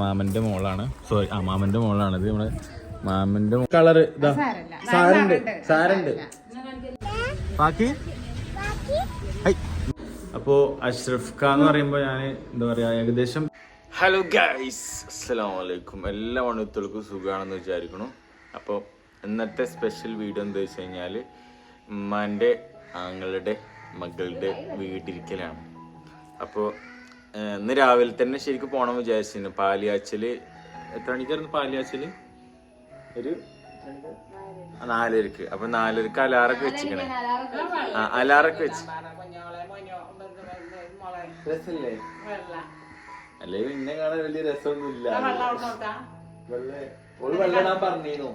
മാമന്റെ മോളാണ്. സോറി ആ മാമന്റെ മോളാണ്. ഇത് നമ്മുടെ മാമന്റെ കളറ് ഇതാ. സാരല്ല. സാരണ്ട്. ബാക്കി. അപ്പോ അഷ്റഫ് ഖാൻ എന്ന് പറയുമ്പോൾ ഞാൻ എന്താ പറയാ ഏകദേശം ഹലോ ഗൈസ് അസ്സലാമു അലൈക്കും. എല്ലാ മണുത്തൾക്കും സുഖമാണെന്ന് വിചാരിക്കണു അപ്പോൾ ഇന്നത്തെ സ്പെഷ്യൽ വീഡിയോ എന്താ വെച്ച് കഴിഞ്ഞാൽ ഉമ്മാന്റെ ആങ്ങളുടെ മകളുടെ വീട്ടിരിക്കലാണ്. അപ്പോൾ ഇന്ന് രാവിലെ തന്നെ ശരിക്കും പോകണം വിചാരിച്ചിരുന്നു. പാലിയാച്ചൽ എത്ര മണിക്കായിരുന്നു പാലിയാച്ചൽ? ഒരു നാലരക്ക്. അപ്പൊ നാലരക്ക് അലാറൊക്കെ വെച്ചിക്കണേ ആ അലാറൊക്കെ വെച്ച്. രസല്ലേ? അല്ലെ പിന്നെ കാണാൻ വലിയ രസമൊന്നും ഇല്ല വെള്ള പറഞ്ഞീന്നു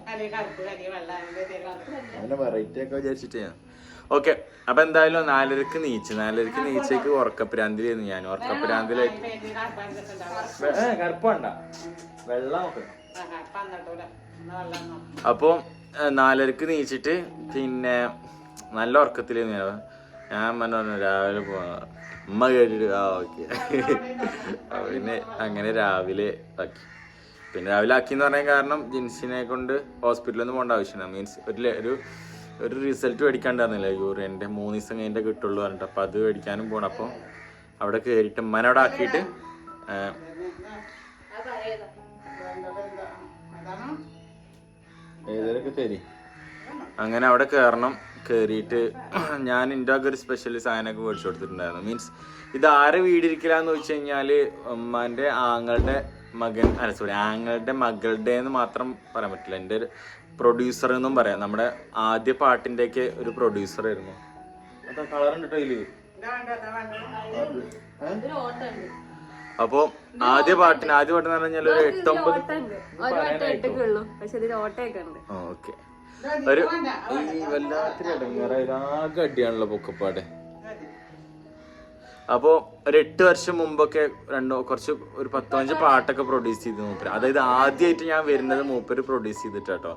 അങ്ങനെ വെറൈറ്റി ഒക്കെ വിചാരിച്ചിട്ട് ഞാൻ. ഓക്കെ അപ്പൊ എന്തായാലും നാലരക്ക് നീച്ച് നാലരക്ക് നീച്ചേക്ക് ഉറക്കപ്രാന്തിലായിരുന്നു ഞാൻ ഉറക്കപ്രാന്തിലായിട്ട്. അപ്പൊ വെള്ളം അപ്പോൾ നാലരക്ക് നീച്ചിട്ട് പിന്നെ നല്ല ഉറക്കത്തിലായിരുന്നു ഞാൻ. ഞാൻ പറഞ്ഞു രാവിലെ പോവാ അമ്മ കേട്ടിട്ട് ആ ഓക്കെ. പിന്നെ അങ്ങനെ രാവിലെ ആക്കി. പിന്നെ രാവിലെ ആക്കി എന്ന് പറയാൻ കാരണം ജിൻസിനെ കൊണ്ട് ഹോസ്പിറ്റലിൽ ഒന്നും പോകേണ്ട ആവശ്യമില്ല. മീൻസ് ഒരു ഒരു ഒരു റിസൾട്ട് മേടിക്കാണ്ടായിരുന്നില്ല? യൂറിയന്റെ മൂന്ന് ദിവസം കഴിഞ്ഞിട്ട് കിട്ടുള്ളൂ പറഞ്ഞിട്ട്. അപ്പോൾ അത് മേടിക്കാനും പോകണം അപ്പോൾ അവിടെ കയറിയിട്ട് ഉമ്മനെ ആക്കിയിട്ട് ഏതൊക്കെ തരി അങ്ങനെ അവിടെ കയറണം കയറിയിട്ട് ഞാൻ എന്റെ ഒക്കെ ഒരു സ്പെഷ്യൽ സാധനമൊക്കെ മേടിച്ചു കൊടുത്തിട്ടുണ്ടായിരുന്നു. മീൻസ് ഇത് ആരെ വീടിരിക്കലാന്ന് വെച്ച് കഴിഞ്ഞാൽ ഉമ്മാന്റെ ആങ്ങളുടെ മകൻ അല്ല സോറി ആങ്ങളുടെ മകളുടെ എന്ന് മാത്രം പറയാൻ പറ്റില്ല. എന്റെ ഒരു പ്രൊഡ്യൂസർ എന്നും പറയാം. നമ്മുടെ ആദ്യ പാട്ടിന്റെയൊക്കെ ഒരു പ്രൊഡ്യൂസർ ആയിരുന്നു. അതാ കളർ ഉണ്ട് ഇതിൽ. അപ്പോ ആദ്യ പാട്ടിന് ആദ്യ പാട്ട് എന്ന് പറഞ്ഞാൽ ഒരു എട്ടൊമ്പത് ഓക്കെ. ഒരു ഈ വല്ലാത്തൊരു ഇടങ്ങേറായത് ആകെ അടിയാണല്ലോ പൊക്കപ്പാടെ. അപ്പോ ഒരു എട്ട് വർഷം മുമ്പൊക്കെ രണ്ടോ കുറച്ച് ഒരു പത്തഞ്ച് പാട്ടൊക്കെ പ്രൊഡ്യൂസ് ചെയ്ത് മൂപ്പര്. അതായത് ആദ്യമായിട്ട് ഞാൻ വരുന്നത് മൂപ്പര് പ്രൊഡ്യൂസ് ചെയ്തിട്ടാട്ടോ.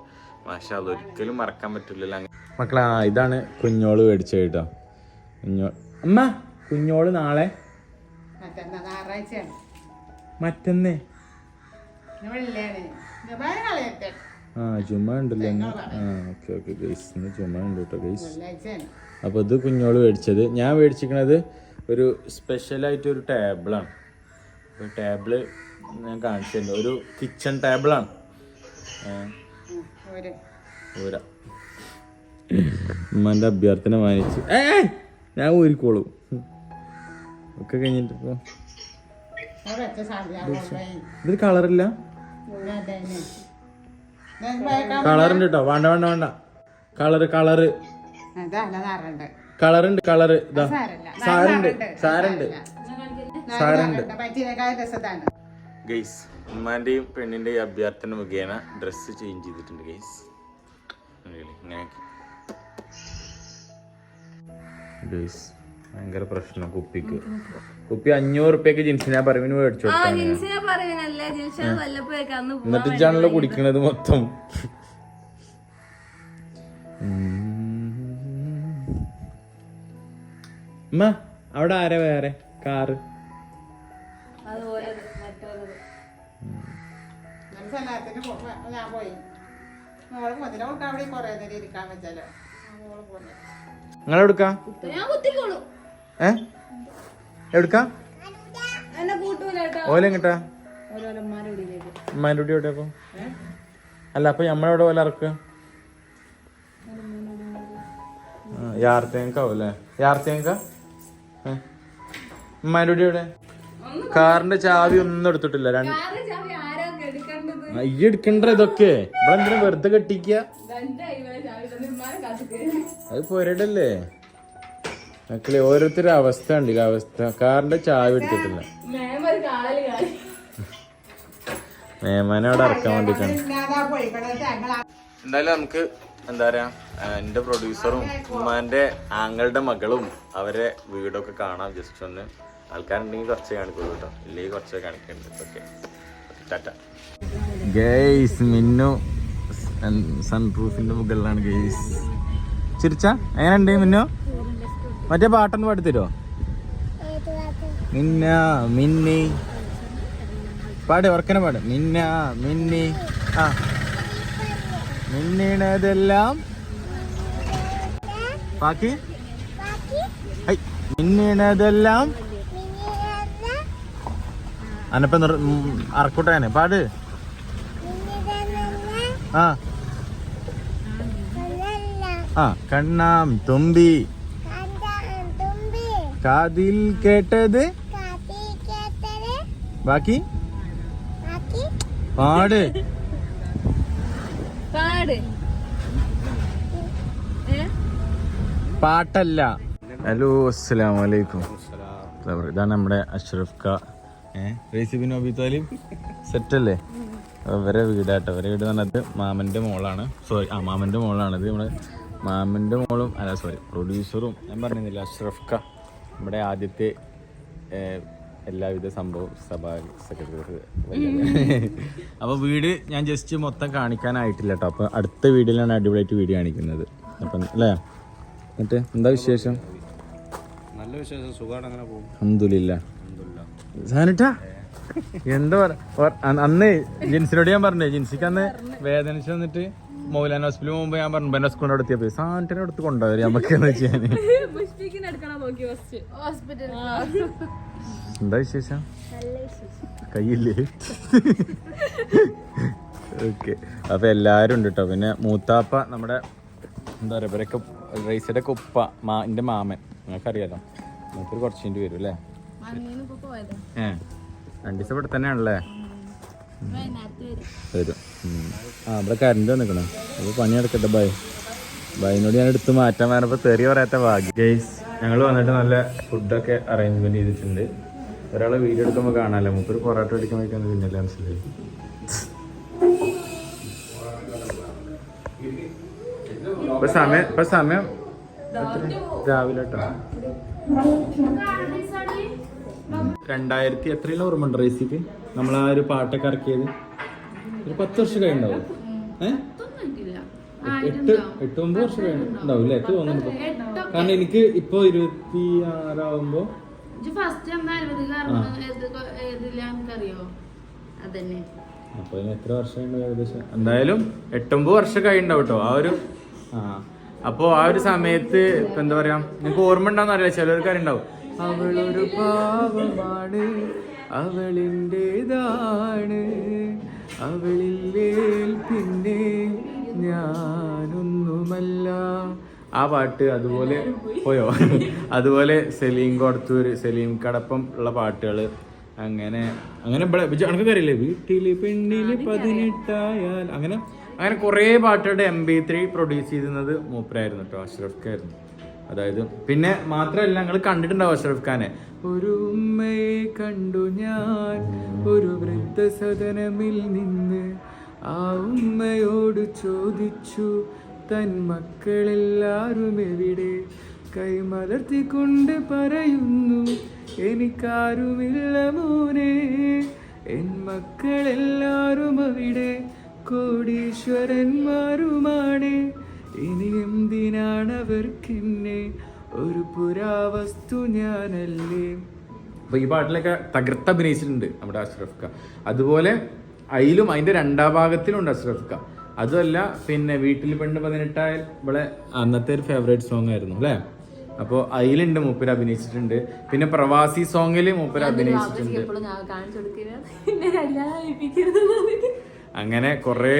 മാഷാ അത് ഒരിക്കലും മറക്കാൻ പറ്റില്ലല്ലോ മക്കളെ ആ ഇതാണ് കുഞ്ഞോൾ മേടിച്ചത് കേട്ടോ. കുഞ്ഞോ അമ്മ കുഞ്ഞോൾ നാളെ? മറ്റന്നാ ആ ജുമ ഉണ്ടല്ലോ ആ ഓക്കെ ഓക്കെ ഗൈസ് ഇന്ന് ചുമ ഉണ്ട് കേട്ടോ ഗൈസ്. അപ്പൊ അപ്പോൾ ഇത് കുഞ്ഞോൾ മേടിച്ചത്. ഞാൻ മേടിച്ചിരിക്കണത് ഒരു സ്പെഷ്യലായിട്ട് ഒരു ടേബിളാണ് ഒരു ടേബിൾ ഞാൻ കാണിച്ചു തരുന്നു ഒരു കിച്ചൺ ടേബിളാണ് ഊര. ഉമ്മന്റെ അഭ്യർത്ഥന മാനിച്ച്. ഏ ഞാൻ ഊരിക്കോളൂ. ഒക്കെ കഴിഞ്ഞിട്ട് ഇപ്പോൾ ഞാൻ വെച്ച സാധ്യത ഇത് കളറില്ല കളറുണ്ട് കേട്ടോ വേണ്ട വേണ്ട. വേണ്ട കളറ് കളറ് അതല്ല കളറുണ്ട് കളറ്. ഇതാ. സാരുണ്ട് സാരുണ്ട്. സാരുണ്ട്. ഗെയ്സ് ഉമ്മാന്റെയും പെണ്ണിന്റെയും അഭ്യർത്ഥന മുഖേന ഡ്രസ്സ് ചേഞ്ച് ചെയ്തിട്ടുണ്ട് ഗൈസ്. ഇങ്ങനെയൊക്കെ. ഗൈസ് ഭയങ്കര പ്രശ്നം കുപ്പിക്ക്. കുപ്പി അഞ്ഞൂറ് റുപ്യക്ക് ജിൻസിനെ പറവിന് മേടിച്ചു എന്നിട്ട് ജാണല്ലോ കുടിക്കണത് മൊത്തം. ഉമ്മ അവിടെ ആരാ വേറെ? കാറ് ഞാൻ പോയി. മോൾ മുതല കൊടുക്കാൻ അവിടെ കുറേ നേരം ഇരിക്കാൻ വെച്ചാലോ. എടുക്കാ? ഏ? ഉമ്മാന്റെ എവിടെ അപ്പൊ? അല്ല അപ്പൊ നമ്മളെവിടെ പോലെ ഇറക്കുക യാർത്തേങ്കാവും അല്ലേ? യാർത്തേങ്ക? ഉമ്മാന്റെ എവിടെ? കാറിന്റെ ചാവി ഒന്നും എടുത്തിട്ടില്ല. രണ്ട് ഈ എടുക്കണ്ട ഇതൊക്കെ? ഇവിടെ എന്തിനാ വെറുതെ കെട്ടിക്ക? രണ്ടായി ചാവി തന്നെ ഉമ്മാനെ കാത്തിക്ക് അത് പോരടല്ലേ? മക്കളെ ഓരോരുത്തരുടെ അവസ്ഥ ഉണ്ട് അവസ്ഥ. കാറിന്റെ ചാവി എടുത്തിട്ടില്ല. മേമാനെ അവിടെ ഇറക്കാൻ വേണ്ടിട്ടാണ്. എന്തായാലും നമുക്ക് എന്താ പറയാ ആ, എന്റെ പ്രൊഡ്യൂസറും ഉമ്മാന്റെ ആങ്ങളുടെ മകളും അവരെ വീടൊക്കെ കാണാം. ജസ്റ്റ് ഒന്ന് ആൾക്കാരുണ്ടെങ്കിൽ കുറച്ച് കാണിക്കുള്ളൂ കേട്ടോ. ഇല്ലെങ്കിൽ കുറച്ച് കാണിക്കുന്നുണ്ട് ഓക്കെ ടാറ്റ ഗെയ്സ് മിന്നു സൺ സൺപ്രൂഫിന്റെ മുകളിലാണ് ഗെയ്സ് ചിരിച്ച? എങ്ങനെയുണ്ട് മിന്നു? മറ്റേ പാട്ടൊന്ന് പാടിത്തരോ മിന്ന മിന്നി. പാടി ഉറക്കനെ പാട്. മിന്ന മിന്നി. ആ. മിന്നീണതെല്ലാം. ബാക്കി? ഹൈ അനപ്പ അനപ്പം അറക്കൂട്ടാനെ പാട്. ആ. ആ കണ്ണാം തുമ്പി. കാതിൽ കേട്ടത്. ബാക്കി? പാട്. പാട്. പാട്ടല്ല. ഹലോ അസ്സലാമു അലൈക്കും ഇതാണ് നമ്മുടെ അഷ്റഫ് ഖാസിബിനോബിത്താലിം റേസിബിൻ അബി താലിബ്. സെറ്റല്ലേ? അവരെ വീടാട്ടോ. അവരെ വീട് എന്ന് പറഞ്ഞത് മാമന്റെ മോളാണ്. സോറി ആ മാമന്റെ ഇത് നമ്മുടെ മാമന്റെ മോളും അല്ല സോറി പ്രൊഡ്യൂസറും ഞാൻ പറഞ്ഞില്ല അഷ്റഫ് ഖ. നമ്മുടെ ആദ്യത്തെ എല്ലാവിധ സംഭവം സഭാ സെക്രട്ടറി അപ്പോൾ വീട് ഞാൻ ജസ്റ്റ് മൊത്തം കാണിക്കാനായിട്ടില്ല കേട്ടോ അപ്പോൾ അടുത്ത വീഡിയോയിലാണ് അടിപൊളിയായിട്ട് വീഡിയോ കാണിക്കുന്നത്. അപ്പം അല്ലേ എന്നിട്ട് എന്താ വിശേഷം? നല്ല വിശേഷം. സുഖമാണ് അങ്ങനെ പോകും അഹമ്മദില്ല സാനിട്ടാ? എന്താ അന്ന് ജിൻസിനോട് ഞാൻ പറഞ്ഞു ജിൻസിക്ക് അന്ന് വേദനിച്ച് വന്നിട്ട് മൗലാന ഹോസ്പിറ്റലിൽ പോകുമ്പോൾ ഞാൻ പറഞ്ഞു ബെന്നോ സ്കൂളിനോട് അടുത്ത് പോയി. സാന്റിനെ അടുത്ത് കൊണ്ടുപോയി നമുക്ക് എന്താ വിശേഷം? കയ്യില്ലേ? ഓക്കെ. അപ്പൊ എല്ലാരും ഉണ്ട് കേട്ടോ പിന്നെ മൂത്താപ്പ നമ്മുടെ എന്താ പറയാ ഇവരൊക്കെ റൈസയുടെ കുപ്പ ഉപ്പ മാ എന്റെ മാമൻ. നിങ്ങൾക്കറിയാലോ. മൂപ്പര് കുറച്ച് മിനിറ്റ് വരും അല്ലേ? ഏഹ് രണ്ട് ദിവസം ഇവിടെ തന്നെയാണല്ലേ? വരും. ആ ഇവിടെ കറണ്ട് വന്നിക്കണേ. അപ്പോൾ പണിയെടുക്കട്ടെ ബൈ. ബൈനോട് ഞാൻ എടുത്ത് മാറ്റാൻ പറഞ്ഞപ്പോൾ തെറി പറയാത്ത ഭാഗ്യം. ഗൈസ് ഞങ്ങൾ വന്നിട്ട് നല്ല ഫുഡൊക്കെ അറേഞ്ച്മെന്റ് ചെയ്തിട്ടുണ്ട്. ഒരാളെ വീഡിയോ എടുക്കുമ്പോൾ കാണാമല്ലോ മുപ്പൊരു പൊറോട്ട അടിക്കാൻ വയ്ക്കുന്നത് പിന്നല്ലേ മനസ്സിലായി. ഇപ്പൊ സമയം ഇപ്പൊ സമയം രാവിലെ കേട്ടോ രണ്ടായിരത്തി എത്രയിലും ഓർമ്മ റേസിക്ക്? നമ്മൾ ആ ഒരു പാട്ടൊക്കെ ഇറക്കിയത്. ഒരു പത്ത് വർഷം കഴിഞ്ഞാവും ഏഹ് എട്ട് എട്ട് ഒമ്പത് വർഷം അല്ലേ? എനിക്ക് തോന്നുന്നു കാരണം എനിക്ക് ഇപ്പൊ ഇരുപത്തി ആറാവുമ്പോ അപ്പൊ എത്ര വർഷം ഉണ്ട് ഏകദേശം? എന്തായാലും എട്ടൊമ്പത് വർഷം കേട്ടോ. ആ ഒരു ആ. അപ്പോ ആ ഒരു സമയത്ത് എന്താ പറയാ നിങ്ങൾക്ക് ഓർമ്മ ഉണ്ടാവുന്ന അറിയില്ല. ചിലർക്ക് അറിയുണ്ടാവും അവളൊരു പാവമാണ് അവളിന്റെതാണ്. അവളില്ലേ പിന്നെ ഞാനൊന്നുമല്ല. ആ പാട്ട് അതുപോലെ പോയോ? അതുപോലെ സലീം കൊടത്തൂർ സലീം കടപ്പം ഉള്ള പാട്ടുകൾ അങ്ങനെ അങ്ങനെ അനക്കൊക്കെ അറിയില്ലേ? വീട്ടിൽ പെണ്ണിൽ പതിനെട്ടായാൽ അങ്ങനെ അങ്ങനെ കുറേ പാട്ടുകളുടെ എം ബി ത്രീ പ്രൊഡ്യൂസ് ചെയ്തിരുന്നത് മൂപ്പരായിരുന്നു കേട്ടോ അഷ്റഫ് ഖായിരുന്നു അതായത് പിന്നെ മാത്രമല്ല ഞങ്ങൾ കണ്ടിട്ടുണ്ടാവും അഷ്റഫ് ഖാനെ. ഒരു ഉമ്മയെ കണ്ടു ഞാൻ ഒരു വൃദ്ധസദനമിൽ നിന്ന് ആ ഉമ്മയോട് ചോദിച്ചു തൻ മക്കളെല്ലാരും എവിടെ? കൈമലർത്തിക്കൊണ്ട് പറയുന്നു എനിക്കാരുമില്ല മോനെ എൻ മക്കളെല്ലാരും അവിടെ കോടീശ്വരന്മാരുമാണ്. ഇനി എന്തിനാണ് അവർക്കെന്നെ ഒരു പുരാവസ്തു ഞാനല്ലേ? അപ്പൊ ഈ പാട്ടിലൊക്കെ തകർത്ത് അഭിനയിച്ചിട്ടുണ്ട് നമ്മുടെ അഷ്റഫ് ഖ അതുപോലെ അതിലും അതിന്റെ രണ്ടാം ഭാഗത്തിലുണ്ട് അഷ്റഫ് ഖ അതുമല്ല പിന്നെ വീട്ടിൽ പെണ്ണ് പതിനെട്ടായാൽ ഇവിടെ അന്നത്തെ ഒരു ഫേവറേറ്റ് സോങ് ആയിരുന്നു അല്ലേ? അപ്പോൾ അതിലുണ്ട് മൂപ്പര് അഭിനയിച്ചിട്ടുണ്ട്. പിന്നെ പ്രവാസി സോങ്ങിൽ മൂപ്പര് അഭിനയിച്ചിട്ടുണ്ട്. കാണിച്ചു അങ്ങനെ കുറേ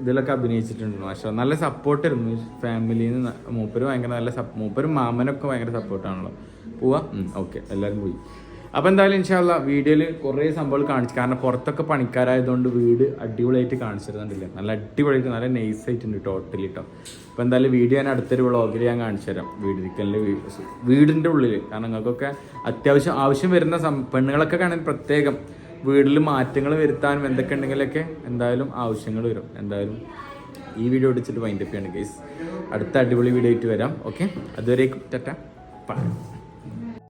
ഇതിലൊക്കെ അഭിനയിച്ചിട്ടുണ്ട് പക്ഷെ നല്ല സപ്പോർട്ടായിരുന്നു ഫാമിലിയിൽ നിന്ന് മൂപ്പര് ഭയങ്കര നല്ല സപ്പ് മൂപ്പരും മാമനൊക്കെ ഭയങ്കര സപ്പോർട്ടാണല്ലോ പോവാ? ഓക്കെ എല്ലാവരും പോയി. അപ്പോൾ എന്തായാലും ഇൻഷാല്ല വീഡിയോയിൽ കുറേ സംഭവങ്ങൾ കാണിച്ചു കാരണം പുറത്തൊക്കെ പണിക്കാരായതുകൊണ്ട് വീട് അടിപൊളിയായിട്ട് കാണിച്ചിരുന്നുണ്ടില്ല നല്ല അടിപൊളിയായിട്ട് നല്ല നൈസ് ആയിട്ടുണ്ട് ടോട്ടലി കേട്ടോ അപ്പോൾ എന്തായാലും വീഡിയോ ഞാൻ അടുത്തൊരു വ്ളോഗിൽ ഞാൻ കാണിച്ചു തരാം. വീടിരിക്കലിന്റെ വീടിന്റെ ഉള്ളിൽ കാരണം നിങ്ങൾക്കൊക്കെ അത്യാവശ്യം ആവശ്യം വരുന്ന സം പെണ്ണുങ്ങളൊക്കെ കാണാൻ പ്രത്യേകം വീട്ടിൽ മാറ്റങ്ങൾ വരുത്താനും എന്തൊക്കെ ഉണ്ടെങ്കിലൊക്കെ എന്തായാലും ആവശ്യങ്ങൾ വരും. എന്തായാലും ഈ വീഡിയോ അടിച്ചിട്ട് വൈൻഡപ്പ് ചെയ്യണം ഗൈസ് അടുത്ത അടിപൊളി വീഡിയോ ആയിട്ട് വരാം. ഓക്കെ അതുവരേക്കും. ടാറ്റ. ബൈ